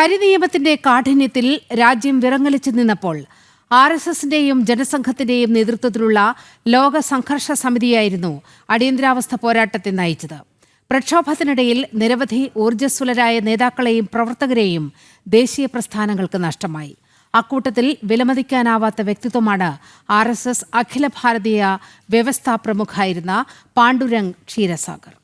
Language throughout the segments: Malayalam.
കരിനിയമത്തിന്റെ കാഠിന്യത്തിൽ രാജ്യം വിറങ്ങലിച്ചു നിന്നപ്പോൾ ആർ എസ് എസിന്റെയും ജനസംഘത്തിന്റെയും നേതൃത്വത്തിലുള്ള ലോക സംഘർഷ സമിതിയായിരുന്നു അടിയന്തരാവസ്ഥ പോരാട്ടത്തെ നയിച്ചത്. പ്രക്ഷോഭത്തിനിടയിൽ നിരവധി ഊർജസ്വലരായ നേതാക്കളെയും പ്രവർത്തകരെയും ദേശീയ പ്രസ്ഥാനങ്ങൾക്ക് നഷ്ടമായി. അക്കൂട്ടത്തിൽ വിലമതിക്കാനാവാത്ത വ്യക്തിത്വമാണ് ആർ എസ് എസ് അഖില ഭാരതീയ വ്യവസ്ഥാ പ്രമുഖായിരുന്ന പാണ്ഡുരംഗ് ക്ഷീരസാഗർ.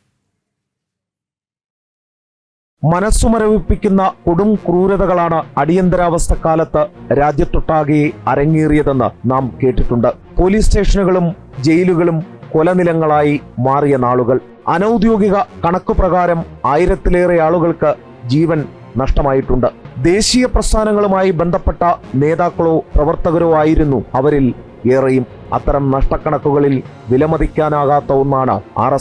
മനസ്സുമരവിപ്പിക്കുന്ന കൊടും ക്രൂരതകളാണ് അടിയന്തരാവസ്ഥ കാലത്ത് രാജ്യത്തൊട്ടാകെ അരങ്ങേറിയതെന്ന് നാം കേട്ടിട്ടുണ്ട്. പോലീസ് സ്റ്റേഷനുകളും ജയിലുകളും കൊലനിലങ്ങളായി മാറിയ നാളുകൾ. അനൌദ്യോഗിക കണക്കു പ്രകാരം ആയിരത്തിലേറെ ആളുകൾക്ക് ജീവൻ നഷ്ടമായിട്ടുണ്ട്. ദേശീയ പ്രസ്ഥാനങ്ങളുമായി ബന്ധപ്പെട്ട നേതാക്കളോ പ്രവർത്തകരോ ആയിരുന്നു അവരിൽ ഏറെയും. അത്തരം നഷ്ടക്കണക്കുകളിൽ വിലമതിക്കാനാകാത്ത ഒന്നാണ് ആർ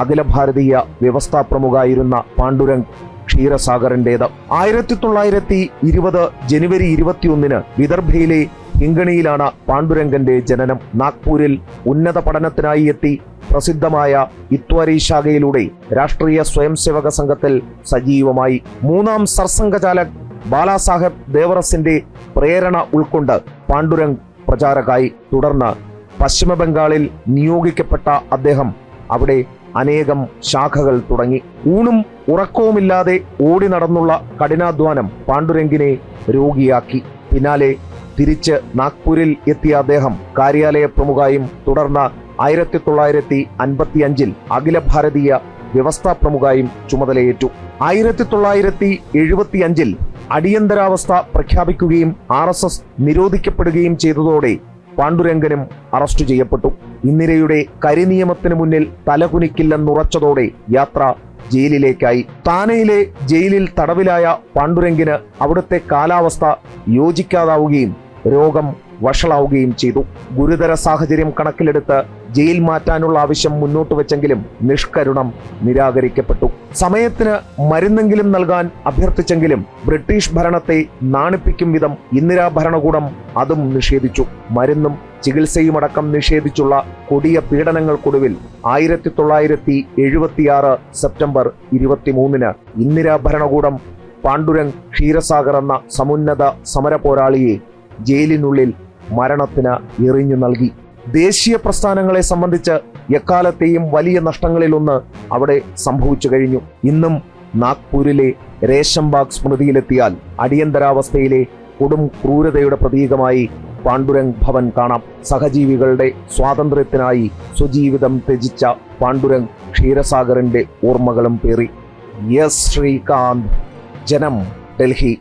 അഖില ഭാരതീയ വ്യവസ്ഥാ പ്രമുഖായിരുന്ന പാണ്ഡുരംഗ് ക്ഷീരസാഗറിന്റേത്. ആയിരത്തി തൊള്ളായിരത്തി ഇരുപത് ജനുവരി ഇരുപത്തിയൊന്നിന് വിദർഭയിലെ ഹിങ്കണിയിലാണ് പാണ്ഡുരംഗന്റെ ജനനം. നാഗ്പൂരിൽ ഉന്നത പഠനത്തിനായി എത്തി പ്രസിദ്ധമായ ഇത്വാരി ശാഖയിലൂടെ രാഷ്ട്രീയ സ്വയംസേവക സംഘത്തിൽ സജീവമായി. മൂന്നാം സർസംഘചാലക് ബാലാസാഹേബ് ദേവറസിന്റെ പ്രേരണ ഉൾക്കൊണ്ട് പാണ്ഡുരംഗ് പ്രചാരകായി തുടർന്ന് പശ്ചിമ ബംഗാളിൽ നിയോഗിക്കപ്പെട്ട അദ്ദേഹം അവിടെ അനേകം ശാഖകൾ തുടങ്ങി. ഊണും ഉറക്കവുമില്ലാതെ ഓടി നടന്നുള്ള കഠിനാധ്വാനം പാണ്ഡുരംഗിനെ രോഗിയാക്കി. പിന്നാലെ തിരിച്ച് നാഗ്പൂരിൽ എത്തിയ അദ്ദേഹം കാര്യാലയ പ്രമുഖായും തുടർന്ന് ആയിരത്തി തൊള്ളായിരത്തി അൻപത്തി അഞ്ചിൽ അഖില ഭാരതീയ വ്യവസ്ഥാ പ്രമുഖായും ചുമതലയേറ്റു. ആയിരത്തി തൊള്ളായിരത്തി എഴുപത്തി അഞ്ചിൽ അടിയന്തരാവസ്ഥ പ്രഖ്യാപിക്കുകയും ആർ എസ് എസ് നിരോധിക്കപ്പെടുകയും ചെയ്തതോടെ പാണ്ഡുരംഗനും അറസ്റ്റ് ചെയ്യപ്പെട്ടു. ഇന്ദിരയുടെ കരിനിയമത്തിന് മുന്നിൽ തലകുനിക്കില്ലെന്നുറച്ചതോടെ യാത്ര ജയിലിലേക്കായി. താനയിലെ ജയിലിൽ തടവിലായ പാണ്ഡുരംഗിന് അവിടുത്തെ കാലാവസ്ഥ യോജിക്കാതാവുകയും രോഗം വഷളാവുകയും ചെയ്തു. ഗുരുതര സാഹചര്യം കണക്കിലെടുത്ത് ജയിൽ മാറ്റാനുള്ള ആവശ്യം മുന്നോട്ട് വെച്ചെങ്കിലും നിഷ്കരുണം നിരാകരിക്കപ്പെട്ടു. സമയത്തിന് മരുന്നെങ്കിലും നൽകാൻ അഭ്യർത്ഥിച്ചെങ്കിലും ബ്രിട്ടീഷ് ഭരണത്തെ നാണിപ്പിക്കും വിധം ഇന്ദിരാ ഭരണകൂടം അതും നിഷേധിച്ചു. മരുന്നും ചികിത്സയുമടക്കം നിഷേധിച്ചുള്ള കൊടിയ പീഡനങ്ങൾക്കൊടുവിൽ ആയിരത്തി തൊള്ളായിരത്തി എഴുപത്തിയാറ് സെപ്റ്റംബർ ഇരുപത്തിമൂന്നിന് ഇന്ദിരാ ഭരണകൂടം പാണ്ഡുരംഗ് ക്ഷീരസാഗർ എന്ന സമുന്നത സമര പോരാളിയെ ജയിലിനുള്ളിൽ മരണത്തിന് എറിഞ്ഞു നൽകി. ദേശീയ പ്രസ്ഥാനങ്ങളെ സംബന്ധിച്ച് എക്കാലത്തെയും വലിയ നഷ്ടങ്ങളിലൊന്ന് അവിടെ സംഭവിച്ചു കഴിഞ്ഞു. ഇന്നും നാഗ്പൂരിലെ രേഷംബാഗ് സ്മൃതിയിലെത്തിയാൽ അടിയന്തരാവസ്ഥയിലെ കൊടും ക്രൂരതയുടെ പ്രതീകമായി പാണ്ഡുരംഗ് ഭവൻ കാണാം. സഹജീവികളുടെ സ്വാതന്ത്ര്യത്തിനായി സ്വജീവിതം ത്യജിച്ച പാണ്ഡുരംഗ് ക്ഷീരസാഗറിന്റെ ഓർമ്മകളും പേറി. എസ് ശ്രീകാന്ത് ജനം ഡൽഹി.